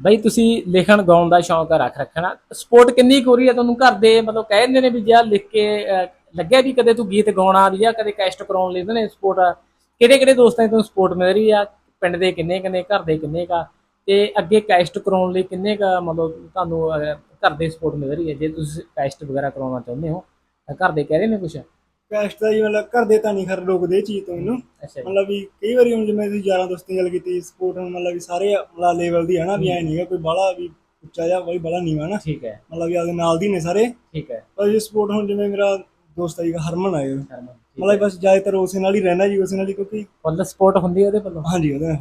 ਬਈ ਤੁਸੀਂ ਲਿਖਣ, ਗਾਉਣ ਦਾ ਸ਼ੌਂਕ ਰੱਖ ਰੱਖਣਾ। ਸਪੋਰਟ ਕਿੰਨੀ ਕੁ ਹੋ ਰਹੀ ਹੈ ਤੁਹਾਨੂੰ ਘਰ ਦੇ, ਮਤਲਬ ਕਹਿ ਦਿੰਦੇ ਨੇ ਵੀ ਜਾਂ ਲਿਖ ਕੇ ਲੱਗਿਆ ਵੀ ਕਦੇ ਤੂੰ ਗੀਤ ਗਾਉਣਾ ਵੀ ਜਾਂ ਕਦੇ ਕੈਸਟ ਕਰਾਉਣ ਲਈ ਨੇ ਸਪੋਰਟ। ਕਿਹੜੇ ਕਿਹੜੇ ਦੋਸਤਾਂ ਦੀ ਤੁਹਾਨੂੰ ਸਪੋਰਟ ਮਿਲ ਰਹੀ ਆ? ਪਿੰਡ ਦੇ ਕਿੰਨੇ ਕਿੰਨੇ, ਘਰ ਦੇ ਕਿੰਨੇ ਕਾ ਤੇ ਅੱਗੇ ਕੈਸਟ ਕਰਾਉਣ ਲਈ ਕਿੰਨੇ ਕਾ, ਮਤਲਬ ਤੁਹਾਨੂੰ ਘਰ ਦੇ ਸਪੋਰਟ ਮਿਲ ਰਹੀ ਹੈ? ਜੇ ਤੁਸੀਂ ਕੈਸਟ ਵਗੈਰਾ ਕਰਾਉਣਾ ਚਾਹੁੰਦੇ ਹੋ, ਤਾਂ ਘਰ ਦੇ ਕਹਿ ਰਹੇ ਨੇ ਕੁਝ ਕੈਸਟ ਦਾ ਜੀ ਮਤਲਬ ਘਰ ਦੇ ਤਾਂ ਨਹੀਂ ਖਰ ਰੋਕਦੇ ਇਹ ਚੀਜ਼ ਤੋਂ ਅੱਛਾ ਜੀ। ਮਤਲਬ ਵੀ ਕਈ ਵਾਰੀ ਹੁਣ ਜਿਵੇਂ ਤੁਸੀਂ ਯਾਰਾਂ ਦੋਸਤਾਂ ਦੀ ਗੱਲ ਕੀਤੀ ਸਪੋਰਟ ਮਤਲਬ ਵੀ ਸਾਰੇ ਮਤਲਬ ਲੈਵਲ ਦੀ ਹੈ ਨਾ ਵੀ ਐ ਨਹੀਂ ਹੈਗਾ ਕੋਈ ਬਾਲਾ ਵੀ ਉੱਚਾ ਜਾਂ ਕੋਈ ਬਾਲਾ ਨੀਵਾਂ ਨਾ। ਠੀਕ ਹੈ। ਮਤਲਬ ਵੀ ਆਪਦੇ ਨਾਲ ਦੀ ਨੇ ਸਾਰੇ। ਠੀਕ ਹੈ। ਪਰ ਜੇ ਸਪੋਰਟ ਹੁਣ ਜਿਵੇਂ ਮੇਰਾ ਦੋਸਤ ਆ ਜੀ ਹਰਮਨ ਆਏ ਹਰਮਨ, ਠੀਕ ਮਤਲਬ ਬਸ ਜ਼ਿਆਦਾਤਰ ਉਸੇ ਨਾਲ ਹੀ ਰਹਿਣਾ ਜੀ ਉਸੇ ਨਾਲ ਹੀ ਕਿਉਂਕਿ ਫੁੱਲ ਸਪੋਰਟ ਹੁੰਦੀ ਹੈ ਉਹਦੇ ਵੱਲੋਂ? ਹਾਂਜੀ ਉਹਦੇ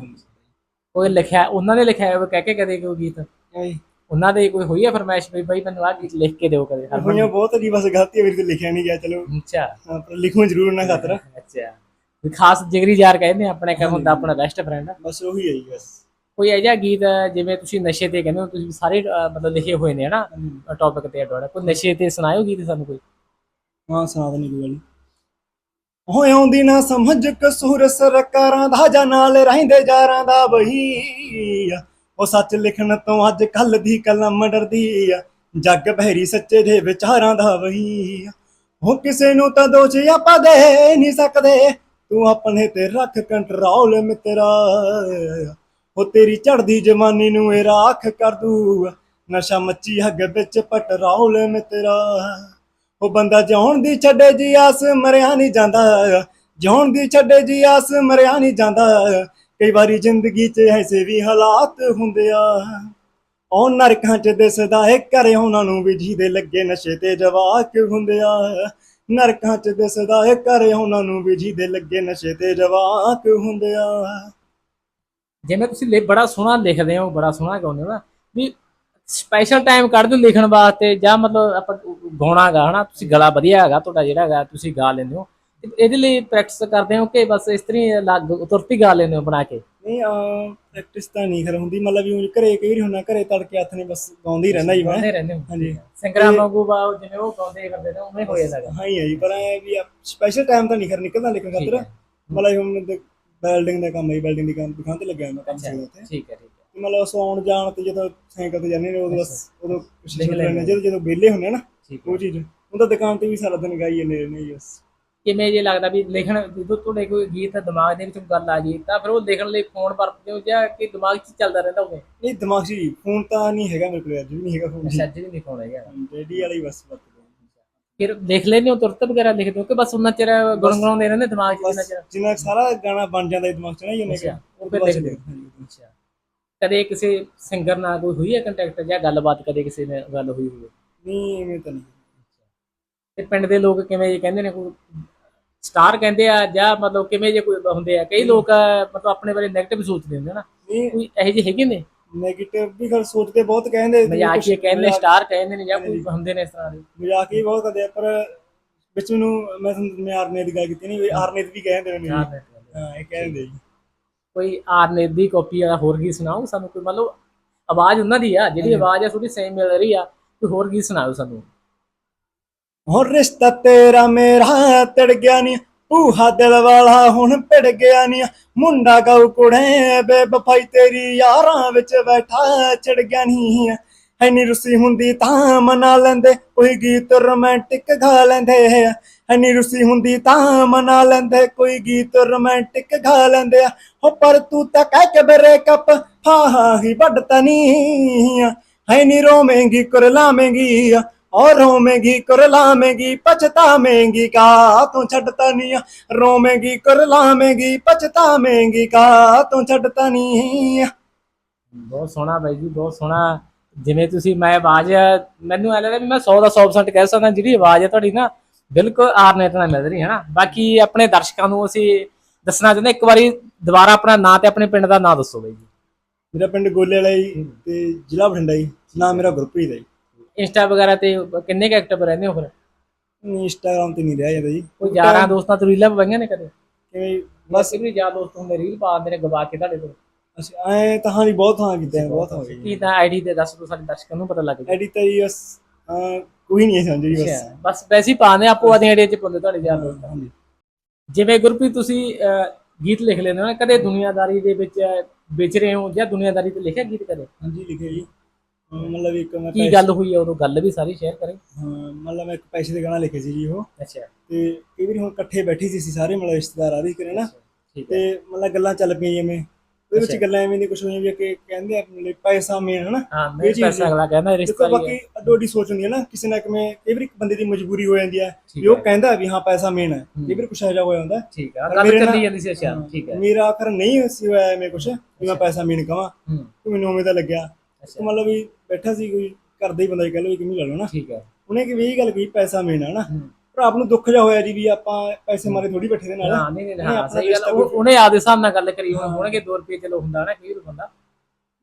ਕੋਈ ਲਿਖਿਆ ਉਹਨਾਂ ਨੇ ਲਿਖਿਆ ਹੋਇਆ ਕਹਿ ਕੇ ਕਦੇ ਕੋਈ ਗੀਤ? ਸੀ ਉਹਨਾਂ ਦੇ ਕੋਈ ਹੋਈ ਹੈ ਫਰਮਾਇਸ਼ ਵੀ ਬਈ ਮੈਨੂੰ ਆਹ ਗੀਤ ਲਿਖ ਕੇ ਦਿਓ ਕਦੇ? ਹਰਮਨ ਹੋਈਆਂ ਬਹੁਤ ਜੀ ਬਸ ਗਲਤੀ ਮੇਰੀ ਤੇ ਲਿਖਿਆ ਨਹੀਂ ਗਿਆ ਚਲੋ। ਅੱਛਾ। ਹਾਂ, ਪਰ ਲਿਖੂ ਜ਼ਰੂਰ ਨਾ ਖਾਤਰ। ਅੱਛਾ। ਵੀ ਖਾਸ ਜਿਗਰੀ ਯਾਰ ਕਹਿੰਦੇ ਆ, ਆਪਣੇ ਕੰਮ ਹੁੰਦਾ ਆਪਣਾ ਬੈਸਟ ਫਰੈਂਡ ਬਸ ਉਹੀ ਹੈ ਜੀ ਬਸ। ਕੋਈ ਅਜਿਹਾ ਗੀਤ ਜਿਵੇਂ ਤੁਸੀਂ ਨਸ਼ੇ ਤੇ ਕਹਿੰਦੇ ਹੋ ਤੁਸੀਂ ਸਾਰੇ ਅਹ, ਮਤਲਬ ਲਿਖੇ ਹੋਏ ਨੇ ਹਨਾ? ਟੌਪਿਕ ਤੇ ਅਡਵਾਣਾ ਕੋਈ ਨਸ਼ੇ ਤੇ ਸੁਣਾਇਓ ਗੀਤ ਸਾਨੂੰ ਕੋਈ? ਹਾਂ ਸੁਣਾ ਦੇਣੀ ਕੋਈ ਗੱਲ ਨੀ। ਆਉਂਦੀ ਨਾ ਸਮਝ ਕਸੂਰ ਸਰਕਾਰਾਂ ਦਾ ਜਾਂ ਨਾਲ ਰਹਿੰਦੇ ਜਾਰਾਂ ਦਾ ਬਹੀ ਆ। ਉਹ ਸੱਚ ਲਿਖਣ ਤੋਂ ਅੱਜ ਕੱਲ ਦੀ ਕਲਮ ਡਰਦੀ ਆ। ਜੱਗ ਬਹਿਰੀ ਸੱਚੇ ਦੇ ਵਿਚਾਰਾਂ ਦਾ ਵਹੀ ਆ। ਕਿਸੇ ਨੂੰ ਤਾਂ ਦੋਸ਼ ਆਪਾਂ ਦੇ ਨਹੀਂ ਸਕਦੇ। ਤੂੰ ਆਪਣੇ ਤੇ ਰੱਖ ਕੰਟਰੋਲ ਮਿੱਤਰਾ। ਉਹ ਤੇਰੀ ਚੜਦੀ ਜਵਾਨੀ ਨੂੰ ਇਹ ਰਾਖ ਕਰ ਦੂ ਨਸ਼ਾ ਮੱਚੀ ਹੱਗ ਵਿੱਚ ਪਟਰੋਲ ਮਿੱਤਰਾ। ਉਹ ਬੰਦਾ ਜਿਉਣ ਦੀ ਛੱਡੇ ਜੀ ਆਸ ਮਰਿਆ ਨਹੀਂ ਜਾਂਦਾ। ਜਿਉਣ ਦੀ ਛੱਡੇ ਜੀ ਆਸ ਮਰਿਆ ਨਹੀਂ ਜਾਂਦਾ। ਕਈ ਵਾਰੀ ਜ਼ਿੰਦਗੀ 'ਚ ਐਸੇ ਵੀ ਹਾਲਾਤ ਹੁੰਦੇ ਆ। ਉਹ ਨਰਕਾਂ 'ਚ ਦਿਸਦਾ ਏ ਘਰੇ, ਉਹਨਾਂ ਨੂੰ ਵੀ ਜਿਹਦੇ ਲੱਗੇ ਨਸ਼ੇ ਤੇ ਜਵਾਕ ਹੁੰਦੇ ਆ। ਨਰਕਾਂ 'ਚ ਦਿਸਦਾ ਏ ਘਰੇ, ਉਹਨਾਂ ਨੂੰ ਵੀ ਜਿਹਦੇ ਲੱਗੇ ਨਸ਼ੇ ਤੇ ਜਵਾਕ ਹੁੰਦੇ ਆ। ਜਿਵੇਂ ਤੁਸੀਂ ਲਿ- ਬੜਾ ਸੋਹਣਾ ਲਿਖਦੇ ਹੋ, ਬੜਾ ਸੋਹਣਾ ਗਾਉਂਦੇ ਹੋ ਨਾ, ਵੀ ਸਪੈਸ਼ਲ ਟਾਈਮ ਕੱਢ ਹੋ ਲਿਖਣ ਵਾਸਤੇ, ਜਾਂ ਮਤਲਬ ਆਪਾਂ ਗਾਉਣਾ ਗਾ, ਹਨਾ, ਤੁਸੀਂ ਗਲਾ ਵਧੀਆ ਹੈਗਾ, ਤੁਹਾਡਾ ਜਿਹੜਾ ਹੈਗਾ, ਤੁਸੀਂ ਗਾ ਲੈਂਦੇ ਹੋ। ਇਹਦੇ ਲਈ ਪ੍ਰੈਕਟਿਸ ਕਰਦੇ ਹੋ ਕਿ ਬਸ ਇਸ ਤਰ੍ਹਾਂ ਹੀ ਲੱਗ ਤੁਰਤੀ ਗਾ ਲੈਂਦੇ ਹੋ ਬਣਾ ਕੇ? ਨਹੀਂ ਪ੍ਰੈਕਟਿਸ ਤਾਂ ਨਹੀਂ ਕਰ ਹੁੰਦੀ। ਮਤਲਬ ਵੀ ਘਰੇ ਕਈ ਵਾਰੀ ਹੁੰਨਾ ਘਰੇ ਤੜਕੇ ਹੱਥ ਨੇ ਬਸ ਗਾਉਂਦਾ ਹੀ ਰਹਿੰਦਾ ਜੀ ਮੈਂ। ਗਾਉਂਦੇ ਰਹਿੰਦੇ ਹੋ। ਹਾਂਜੀ। ਸਿੰਗਰਾਂ ਵਾਂਗੂ ਬਾ ਜਿਵੇਂ ਉਹ ਗਾਉਂਦੇ ਕਰਦੇ ਨੇ ਉਵੇਂ ਹੋਏ ਲੱਗਾ ਹਾਂ ਹੀ ਹੈ ਜੀ ਪਰ ਐ ਵੀ ਸਪੈਸ਼ਲ ਟਾਈਮ ਤਾਂ ਨਹੀਂ ਕਰ ਨਿਕਲਦਾ ਲਿਖਣ ਖਾਤਰ ਹੈ। ਮਤਲਬ ਹੁਣ ਬਿਲਡਿੰਗ ਦਾ ਕੰਮ ਹੈ ਬਿਲਡਿੰਗ ਦੀ ਕੰਮ ਤੇ ਲੱਗਿਆ ਮੈਂ ਕੰਮ ਅੱਛਾ ਸੀ ਉੱਥੇ ਠੀਕ ਹੈ ਠੀਕ ਹੈ। ਮਤਲਬ ਸੌਣ ਜਾਣ ਤੇ ਜਦੋਂ ਸਾਈਕਲ ਤੇ ਜਾਂਦੇ ਨੇ ਉਦੋਂ ਬਸ ਉਦੋਂ ਲੈਂਦੇ ਜਦੋਂ ਜਦੋਂ ਵਿਹਲੇ ਹੁੰਦੇ ਆ ਨਾ ਉਹ ਚੀਜ਼ ਉਹ ਤਾਂ ਦੁਕਾਨ ਤੇ ਵੀ ਸਾਰਾ ਦਿਨ ਗਾਈ ਜਾਂਦੇ ਰਹਿੰਦੇ ਜੀ ਬਸ। ਕਿਵੇਂ ਜੇ ਲੱਗਦਾ ਵੀ ਲਿਖਣ ਜਦੋਂ ਤੁਹਾਡੇ ਕੋਈ ਗੀਤ ਦਿਮਾਗ ਦੇ ਵਿੱਚ ਗੱਲ ਆ ਜੀ ਤਾਂ ਫਿਰ ਉਹ ਲਿਖਣ ਲਈ ਫੋਨ ਵਰਤਦੇ ਹੋ ਜਾਂ ਕਿ ਦਿਮਾਗ 'ਚ ਚੱਲਦਾ ਰਹਿੰਦਾ ਹੋਵੇ? ਨਹੀਂ ਦਿਮਾਗ 'ਚ ਫੋਨ ਤਾਂ ਨਹੀਂ ਹੈਗਾ ਮੇਰੇ ਕੋਲ ਅੱਜ ਵੀ ਨਹੀਂ ਹੈਗਾ ਫੋਨ ਅੱਛਾ ਜੀ ਨਹੀਂ ਫੋਨ ਹੈਗਾ। ਡੈਡੀ ਵਾਲਾ ਹੀ ਬਸ ਵਰਤਦੇ ਫਿਰ ਲਿਖ ਲੈਂਦੇ ਹੋ ਤੁਰਤ ਵਗੈਰਾ ਲਿਖਦੇ ਹੋ ਕਿ ਬਸ ਉਹਨਾਂ ਚਿਰ ਗੁੰਗਣਾਉਂਦੇ ਰਹਿੰਦੇ ਦਿਮਾਗ 'ਚ ਜਿੰਨਾ ਚਿਰ? ਜਿੰਨਾ ਸਾਰਾ ਗਾਣਾ ਬਣ ਜਾਂਦਾ ਦਿਮਾਗ 'ਚ ਨਾ ਜੀ ਉਹਨੇ ਅੱਛਾ, ਉਹ ਫਿਰ ਲਿਖਦੇ। ਅੱਛਾ। ਕਦੇ ਕਿਸੇ ਸਿੰਗਰ ਨਾਲ ਕੋਈ ਹੋਈ ਹੈ ਕੰਟੈਕਟ ਜਾਂ ਗੱਲਬਾਤ ਕਦੇ ਕਿਸੇ ਨਾਲ ਗੱਲ ਹੋਈ ਹੋਵੇ? ਨਹੀਂ ਐਵੇਂ ਤਾਂ ਨਹੀਂ। ਤੇ ਪਿੰਡ ਦੇ ਲੋਕ ਕਿਵੇਂ ਜੇ ਕਹਿੰਦੇ ਨੇ ਕੋਈ ਸਟਾਰ ਕਹਿੰਦੇ ਆ ਜਾਂ ਮਤਲਬ ਕਿਵੇਂ ਜੇ ਕੋਈ ਹੁੰਦੇ ਆ ਕਈ ਲੋਕ ਮਤਲਬ ਆਪਣੇ ਬਾਰੇ 네ਗੇਟਿਵ ਸੋਚਦੇ ਹੁੰਦੇ ਨਾ। ਨਹੀਂ। ਕੋਈ ਇਹੋ ਜਿਹੇ ਹੈਗੇ ਨੇ? ਨੈਗੇਟਿਵ ਵੀ ਗੱਲ ਸੋਚਦੇ ਬਹੁਤ ਕਹਿੰਦੇ ਵੀ ਮਜ਼ਾਕ ਕੁਛ ਇਹ ਕਹਿੰਦੇ ਸਟਾਰ ਕਹਿੰਦੇ ਨੇ ਜਾਂ ਕੋਈ ਹੁੰਦੇ ਨੇ ਇਸ ਤਰ੍ਹਾਂ ਦੇ। ਮਜ਼ਾਕ ਹੀ ਬਹੁਤ ਕਰਦੇ ਆ ਪਰ ਵਿੱਚ ਨੂੰ ਮੈਂ ਮੈਂ ਆਰਨੇ ਦੀ ਗੱਲ ਕੀਤੀ ਨਹੀਂ ਵੀ ਆਰਨੇ ਵੀ ਕਹਿੰਦੇ ਨੇ। ਹੈ ਇਹ ਕਹਿੰਦੇ ਜੀ। ਕੋਈ ਆਰਨੇਤ ਦੀ ਕਾਪੀ ਆ ਹੋਰ ਕੀ ਸੁਣਾਓ ਸਾਨੂੰ ਕੋਈ ਮਤਲਬ ਆਵਾਜ਼ ਉਹਨਾਂ ਦੀ ਆ ਜਿਹੜੀ ਆਵਾਜ਼ ਆ ਥੋੜੀ ਸੇਮ ਮਿਲ ਰਹੀ ਆ ਕੋਈ ਹੋਰ ਕੀ ਸੁਣਾਓ ਸਾਨੂੰ। ਹੁਣ ਰਿਸ਼ਤਾ ਤੇਰਾ ਮੇਰਾ ਤੜ ਗਿਆ ਨਹੀਂ ਭੂਹਾ ਦਿਲ ਵਾਲਾ ਹੁਣ ਭਿੜ ਗਿਆ ਨਹੀਂ ਮੁੰਡਾ ਗਾਉ ਕੁੜੇ, ਬੇਵਫਾਈ ਤੇਰੀ ਯਾਰਾਂ ਵਿੱਚ ਬੈਠਾ ਚੜ ਗਿਆ ਨਹੀਂ ਐਨੀ ਰੁੱਸੀ ਹੁੰਦੀ ਤਾਂ ਮਨਾ ਲੈਂਦੇ, ਕੋਈ ਗੀਤ ਰੋਮਾਂਟਿਕ ਗਾ ਲੈਂਦੇ। ਐਨੀ ਰੁਸੀ ਹੁੰਦੀ ਤਾਂ ਮਨਾ ਲੈਂਦੇ, ਕੋਈ ਗੀਤ ਰੋਮਾਂਟਿਕ ਗਾ ਲੈਂਦੇ। ਆ ਹੋ ਪਰ ਤੂੰ ਤਾਂ ਕਹਿ ਕੇ ਬ੍ਰੇਕਅਪ ਹਾਂ ਹਾਂ, ਹੀ ਵੱਡਤਾ ਨਹੀਂ ਐਨੀ ਰੋਵੇਂਗੀ, ਕੁਰਲਾਵੇਂਗੀ। ਔਰ ਰੋਵੇਂਗੀ ਕੁਰਲਾਵੇਂਗੀ ਪਛਤਾਵੇਂਗੀ ਕਾ ਤੂੰ ਛੱਡਤਾ ਨਹੀਂ ਰੋਵੇਂਗੀ ਕੁਰਲਾਵੇਂਗੀ ਪਛਤਾਵੇਂਗੀ ਕਾ ਤੂੰ ਛੱਡਤਾ ਨਹੀਂ ਬਹੁਤ ਸੋਹਣਾ ਬਾਈ ਜੀ ਬਹੁਤ ਸੋਹਣਾ। ਜਿਵੇਂ ਤੁਸੀਂ ਮੈਂ ਆਵਾਜ਼ ਮੈਨੂੰ ਐ ਲੱਗਦਾ ਵੀ ਮੈਂ 100 ਦਾ 100% ਕਹਿ ਸਕਦਾ ਜਿਹੜੀ ਆਵਾਜ਼ ਹੈ ਤੁਹਾਡੀ ਨਾ ਬਿਲਕੁਲ ਆਰਨੇਤ ਨਾਲ ਮਿਲ ਰਹੀ ਹੈ ਨਾ। ਬਾਕੀ ਆਪਣੇ ਦਰਸ਼ਕਾਂ ਨੂੰ ਅਸੀਂ ਦੱਸਣਾ ਚਾਹੁੰਦੇ ਇੱਕ ਵਾਰੀ ਦੁਬਾਰਾ ਆਪਣਾ ਨਾਂ ਤੇ ਆਪਣੇ ਪਿੰਡ ਦਾ ਨਾਂ ਦੱਸੋ ਬਾਈ ਜੀ। ਮੇਰਾ ਪਿੰਡ ਗੋਲੇ ਵਾਲਾ ਜੀ ਤੇ ਜ਼ਿਲ੍ਹਾ ਬਠਿੰਡਾ ਜੀ। ਨਾਮ ਮੇਰਾ ਗੁਰਪ੍ਰੀਤ ਹੈ ਜੀ। ਇੰਸਟਾ ਵਗੈਰਾ ਤੇ ਕਿੰਨੇ ਕੁ ਐਕਟਿਵ ਰਹਿੰਦੇ ਹੋ ਫਿਰ? ਇੰਸਟਾਗ੍ਰਾਮ ਤੇ ਨਹੀਂ ਰਿਹਾ ਜਾਂਦਾ ਜੀ। ਕੋਈ ਯਾਰਾਂ ਦੋਸਤਾਂ ਤੋਂ ਰੀਲਾਂ ਪਈਆਂ ਨੇ ਕਦੇ? ਕਿਵੇਂ? ਬਸ ਵੀ ਯਾਰ ਦੋਸਤ ਹੁੰਦੇ ਰੀਲ ਪਾ ਦਿੰਦੇ ਨੇ ਗਵਾ ਕੇ ਤੁਹਾਡੇ ਤੋਂ ਅਸੀਂ ਐ ਤਾਂ ਹਾਂ ਜੀ ਬਹੁਤ ਥਾਂ ਕੀਤੇ ਬਹੁਤ ਹੋ ਕੀ ਤਾਂ ਆਈਡੀ ਤੇ ਦੱਸ ਦੋ ਸਾਡੇ ਦਰਸ਼ਕਾਂ ਨੂੰ ਪਤਾ ਲੱਗ ਜਾਏ ਐਡੀ ਤਾਂ ਜੀ ਬਸ ਕੋਈ ਨਹੀਂ ਸਮਝ ਜੀ ਬਸ। ਅੱਛਾ, ਬਸ ਵੈਸੇ ਹੀ ਪਾਉਂਦੇ ਆਪੋ ਆਦੀਆਂ ਆਈਡੀ ਚ ਪਾਉਂਦੇ ਤੁਹਾਡੇ ਯਾਰ ਦੋਸਤ। ਜਿਵੇਂ ਗੁਰਪ੍ਰੀਤ ਤੁਸੀਂ ਗੀਤ ਲਿਖ ਲੈਂਦੇ ਹੋ ਨਾ ਕਦੇ ਦੁਨੀਆਦਾਰੀ ਦੇ ਵਿੱਚ ਵੇਚ ਰਹੇ ਹੋ ਜਾਂ ਦੁਨੀਆਦਾਰੀ ਤੇ ਲਿਖਿਆ ਗੀਤ ਕਦੇ? ਹਾਂਜੀ ਲਿਖਿਆ ਜੀ। ਮਤਲਬ ਇੱਕ ਮੈਂ ਕੀ ਗੱਲ ਹੋਈ ਹੈ ਉਦੋਂ ਗੱਲ ਵੀ ਸਾਰੀ ਸ਼ੇਅਰ ਕਰੇ। ਹਾਂ ਮਤਲਬ ਮੈਂ ਇੱਕ ਪੈਸੇ ਦੇ ਗਾਣਾ ਲਿਖਿਆ ਸੀ ਜੀ ਉਹ। ਅੱਛਾ। ਤੇ ਕਈ ਵਾਰੀ ਹੁਣ ਇਕੱਠੇ ਬੈਠੇ ਸੀ ਅਸੀਂ ਸਾਰੇ ਮਤਲਬ ਰਿਸ਼ਤੇਦਾਰ ਆ ਰਹੀ ਕਰੇ ਨਾ ਹੈ ਤੇ ਮਤਲਬ ਗੱਲਾਂ ਚੱਲ ਪਈਆਂ ਜਿਵੇਂ। ਉਹਦੇ ਵਿੱਚ। ਗੱਲਾਂ ਐਵੇਂ ਦੀ ਕੁਝ ਹੋਈਆਂ ਵੀ ਕਿ ਕਹਿੰਦੇ ਆ ਮਤਲਬ ਪੈਸਾ ਮੇਨ ਹਾਂ ਨਹੀਂ ਚੀਜ਼ ਪੈਸਾ ਅਗਲਾ ਕਹਿੰਦਾ ਰਿਸ਼ਤਾ ਹੀ ਬਾਕੀ ਹੈ ਅੱਡੋ ਅੱਡੀ ਸੋਚ ਹੁੰਦੀ ਹੈ ਨਾ ਕਿਸੇ ਨਾ ਕਿਵੇਂ ਕਈ ਵਾਰੀ ਇੱਕ ਬੰਦੇ ਦੀ ਮਜਬੂਰੀ ਹੋ ਜਾਂਦੀ ਹੈ ਵੀ ਉਹ ਹੈ। ਕਹਿੰਦਾ ਵੀ ਹਾਂ ਪੈਸਾ ਮੇਨ ਹੈ। ਹੂੰ। ਕਈ ਵਾਰੀ ਕੁਛ ਇਹੋ ਜਿਹਾ ਹੋਇਆ ਹੁੰਦਾ ਠੀਕ ਹੈ ਗੱਲ ਚੱਲੀ ਜਾਂਦੀ ਸੀ ਅੱਛਾ ਠੀਕ ਹੈ। ਮੇਰਾ ਆਖਰ ਨਹੀਂ ਸੀ ਹੋਇਆ ਐਵੇਂ ਕੁਛ ਵੀ ਮੈਂ। ਪੈਸਾ ਮੇਨ ਕਵਾਂ। ਹੂੰ। ਮੈਨੂੰ ਉਵੇਂ ਲੱਗਿਆ। ਅੱਛਾ। ਮਤਲਬ ਵੀ ਬੈਠਾ ਸੀ ਕੋਈ ਘਰ ਦਾ ਹੀ ਬੰਦਾ ਹੀ ਕਹਿ ਲਓ ਵੀ ਕਿਵੇਂ ਲਾ ਲਓ ਨਾ। ਠੀਕ ਹੈ। ਉਹਨੇ ਕਿ ਵੀ ਇਹ ਗੱਲ ਕਹੀ ਪੈਸਾ ਮੇਨ ਹੈ ਨਾ। ਪਰ ਆਪ ਨੂੰ ਦੁੱਖ ਜਿਹਾ ਹੋਇਆ ਜੀ ਵੀ ਆਪਾਂ ਪੈਸੇ ਮਾਰੇ ਥੋੜੀ ਬੈਠੇ ਦੇ ਨਾਲ। ਹਾਂ ਨਹੀਂ ਨਹੀਂ ਹਾਂ ਸਹੀ ਗੱਲ ਉਹਨੇ ਆਦੇ ਹਿਸਾਬ ਨਾਲ ਗੱਲ ਕਰੀ। ਹੋਣਗੇ 2 ਰੁਪਏ ਚਲੋ ਹੁੰਦਾ ਨਾ ਕਈ ਬੰਦਾ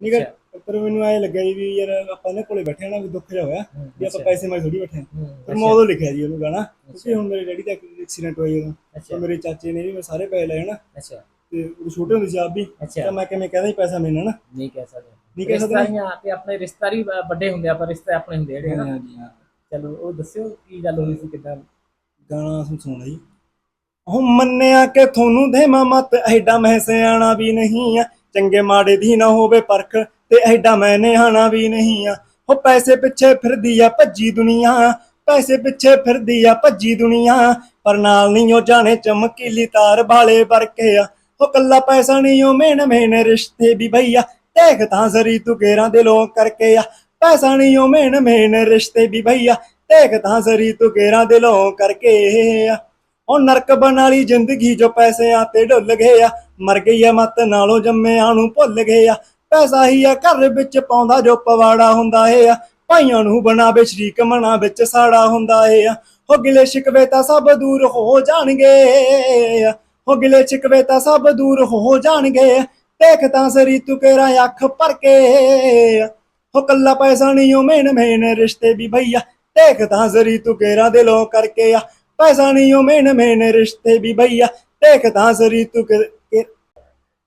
ਨਹੀਂ ਕਰ ਪਰ ਮੈਨੂੰ ਐ ਲੱਗਿਆ ਜੀ ਵੀ ਯਾਰ ਆਪਾਂ ਇਹਨਾਂ ਕੋਲੇ ਬੈਠੇ ਨਾ ਵੀ ਦੁੱਖ ਜਿਹਾ ਹੋਇਆ ਵੀ ਆਪਾਂ ਪੈਸੇ ਮਾਰੇ ਥੋੜੀ ਬੈਠੇ ਪਰ ਮੈਂ ਉਦੋਂ ਲਿਖਿਆ ਜੀ ਉਹਨੂੰ ਗਾਣਾ ਕਿਉਂਕਿ ਹੁਣ ਮੇਰੇ ਡੈਡੀ ਦਾ ਐਕਸੀਡੈਂਟ ਹੋਇਆ ਜਦੋਂ ਅੱਛਾ। ਤੇ ਮੇਰੇ ਚਾਚੇ ਨੇ ਵੀ ਮੈਂ ਸਾਰੇ ਪੈਸੇ ਲਏ ਨਾ। ਅੱਛਾ। ਤੇ ਉਹ ਛੋਟੇ ਹੁੰਦੇ ਸੀ ਆਪ ਵੀ। ਤਾਂ ਮੈਂ ਕਿਵੇਂ ਕਹਿੰਦਾ ਪੈਸਾ ਮੈਨੂੰ ਨਾ। ਨਹੀਂ ਕਹਿ ਸਕਦੇ। ਨਹੀਂ ਕਹਿ ਸਕਦੇ। ਰਿਸ਼ਤੇਦਾਰੀਆਂ ਤੇ ਆਪਣੇ ਰਿਸ਼ਤੇਦਾਰੀ ਅ, ਵੱਡੇ ਹੁੰਦੇ ਆ ਪਰ ਰਿਸ਼ਤੇ ਆਪਣੇ ਹੁੰਦੇ ਜਿਹੜੇ ਹਾਂ। ਚਲੋ ਉਹ ਦੱਸਿਓ ਕੀ ਗੱਲ ਹੋਈ ਸੀ ਕਿਦਾਂ? ਗਾਣਾ ਸੁਣ ਸੁਣਾ ਜੀ। ਉਹ ਮੰਨਿਆ ਕਿ ਤੁਹਾਨੂੰ ਦੇਵਾਂ ਮਤ ਐਡਾ ਮੈਂ ਸਿਆਣਾ ਵੀ ਨਹੀਂ ਆ। ਚੰਗੇ ਮਾੜੇ ਦੀ ਨਾ ਹੋਵੇ ਪਰਖ ਤੇ ਐਡਾ ਮੈਂ ਨਿਆਣਾ ਵੀ ਨਹੀਂ ਆ। ਉਹ ਪੈਸੇ ਪਿੱਛੇ ਫਿਰਦੀ ਆ ਭੱਜੀ ਦੁਨੀਆ। ਪੈਸੇ ਪਿੱਛੇ ਫਿਰਦੀ ਆ ਭੱਜੀ ਦੁਨੀਆ। ਪਰ ਨਾਲ ਨਹੀਂ ਉਹ ਜਾਣੇ ਚਮਕੀਲੀ ਤਾਰ ਵਾਲੇ ਵਰਕੇ ਆ। ਉਹ ਕੱਲਾ ਪੈਸਾ ਨਹੀਂ ਉਹ ਮੇਨ ਮੇਨ ਰਿਸ਼ਤੇ ਵੀ ਭਈਆ ਦੇਖ ਤਾਂ ਜ਼ਰੀ ਤੂੰ ਗੇਰਾਂ ਦੇ ਲੋਕ ਕਰਕੇ ਆ। ਪੈਸਾ ਨਹੀਂ ਓ ਮੇਨ ਮੇਨ ਰਿਸ਼ਤੇ ਵੀ ਭਈਆ ਦੇਖ ਤਾਂ ਜ਼ਰੀ ਤੂੰ ਗੇਰਾਂ ਦੇ ਲੋਕ ਕਰਕੇ ਆ। ਉਹ ਨਰਕ ਬਣਾਲੀ ਜ਼ਿੰਦਗੀ ਜੋ ਪੈਸਿਆਂ ਤੇ ਡੁੱਲ ਗਏ ਆ। ਮਰ ਗਈ ਆ ਮਤ ਨਾਲੋਂ ਜੰਮਿਆਂ ਨੂੰ ਭੁੱਲ ਗਏ ਆ। ਪੈਸਾ ਹੀ ਆ ਘਰ ਵਿੱਚ ਪਾਉਂਦਾ ਜੋ ਪਵਾੜਾ ਹੁੰਦਾ ਏ ਆ। ਭਾਈਆਂ ਨੂੰ ਬਣਾਵੇ ਸ਼ਰੀਕ ਮਨਾ ਵਿੱਚ ਸਾੜਾ ਹੁੰਦਾ ਏ ਆ। ਹੋ ਗਿਲੇ ਸ਼ਿਕਵੇ ਤਾਂ ਸਭ ਦੂਰ ਹੋ ਜਾਣਗੇ ਹੋ ਗਿਲੇ ਸ਼ਿਕਵੇ ਤਾਂ ਸਭ ਦੂਰ ਹੋ ਜਾਣਗੇ ਦੇਖ ਤਾਂ ਸਰੀ ਤੂੰ ਕੇਰਾ ਅੱਖ ਭਰ ਕੇ ਹੋ ਕੱਲਾ ਪੈਸਾ ਨਹੀਂ ਉਹ ਮੇਨ ਮੇਨ ਰਿਸ਼ਤੇ ਵੀ ਭਈਆ। ਦੇਖ ਤਾਂ ਜ਼ਰੀ ਤੂੰ ਕੇਰਾ ਦਿਲੋਂ ਕਰਕੇ ਆ। ਪੈਸਾ ਨਹੀਂ ਉਹ ਮੇਨ ਮੇਨ ਰਿਸ਼ਤੇ ਵੀ ਭਈਆ। ਦੇਖ ਤਾਂ ਜ਼ਰੀ ਤੂੰ ਕਿ-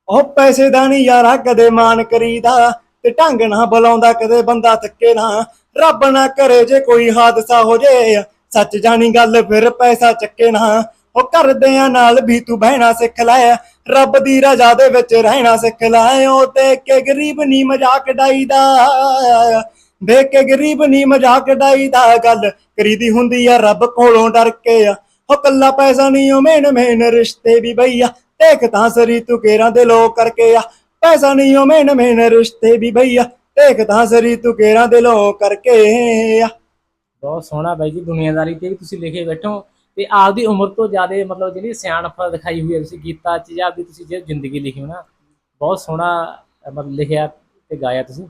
ਉਹ ਪੈਸੇ ਦਾ ਨਹੀਂ ਯਾਰਾ ਕਦੇ ਮਾਨ ਕਰੀਦਾ। ਤੇ ਢੰਗ ਨਾ ਬੁਲਾਉਂਦਾ ਕਦੇ ਬੰਦਾ ਥੱਕੇ ਨਾ। ਰੱਬ ਨਾ ਕਰੇ ਜੇ ਕੋਈ ਹਾਦਸਾ ਹੋ ਜੇ ਸੱਚ ਜਾਣੀ ਗੱਲ, ਫਿਰ ਪੈਸਾ ਚੱਕੇ ਨਾ। ਉਹ ਕਰਦਿਆਂ ਨਾਲ ਵੀ ਤੂੰ ਬਹਿਣਾ ਸਿੱਖ ਲੈ। ਰੱਬ ਦੀ ਰਜ਼ਾ ਦੇ ਵਿੱਚ ਰਹਿਣਾ ਸਿੱਖ ਲੈ। ਉਹ ਦੇਖ ਕੇ ਗਰੀਬ ਨਹੀਂ ਮਜ਼ਾਕ ਡਾਈਦਾ ਦੇਖ ਕੇ ਗਰੀਬ ਨਹੀਂ ਮਜ਼ਾਕ ਡਾਈਦਾ ਗੱਲ ਕਰੀਦੀ ਹੁੰਦੀ ਆ, ਰੱਬ ਕੋਲੋਂ ਡਰ ਕੇ ਆ। ਉਹ ਕੱਲਾ ਪੈਸਾ ਨਹੀਂ ਉਹ ਮੇਨ ਮੇਨ ਰਿਸ਼ਤੇ ਵੀ ਭਈਆ ਦੇਖ ਤਾਂ ਸਰੀ ਤੂੰ ਕੇਰਾਂ ਦੇ ਲੋਕ ਕਰਕੇ ਆ। ਪੈਸਾ ਨਹੀਂ ਉਹ ਮੇਨ ਮੇਨ ਰਿਸ਼ਤੇ ਵੀ ਭਈਆ ਦੇਖ ਤਾਂ ਸਰੀ ਤੂੰ ਕੇਰਾਂ ਦੇ ਲੋਕ ਕਰਕੇ ਆ। ਬਹੁਤ ਸੋਹਣਾ ਬਾਈ ਜੀ ਦੁਨੀਆਦਾਰੀ ਤੇ ਵੀ ਤੁਸੀਂ ਲਿਖੇ ਬੈਠੋ। ਤੇ ਆਪਦੀ ਉਮਰ ਤੋਂ ਜ਼ਿਆਦਾ ਮਤਲਬ ਜਿਹੜੀ ਸਿਆਣਪ ਦਿਖਾਈ ਹੋਈ ਹੈ ਤੁਸੀਂ ਗੀਤਾਂ 'ਚ ਜਾਂ ਆਪਦੀ ਤੁਸੀਂ ਜਿਹੜੀ ਜ਼ਿੰਦਗੀ ਲਿਖੀ ਹੋ ਨਾ, ਬਹੁਤ ਸੋਹਣਾ ਮਤਲਬ ਲਿਖਿਆ ਤੇ ਗਾਇਆ ਤੁਸੀਂ।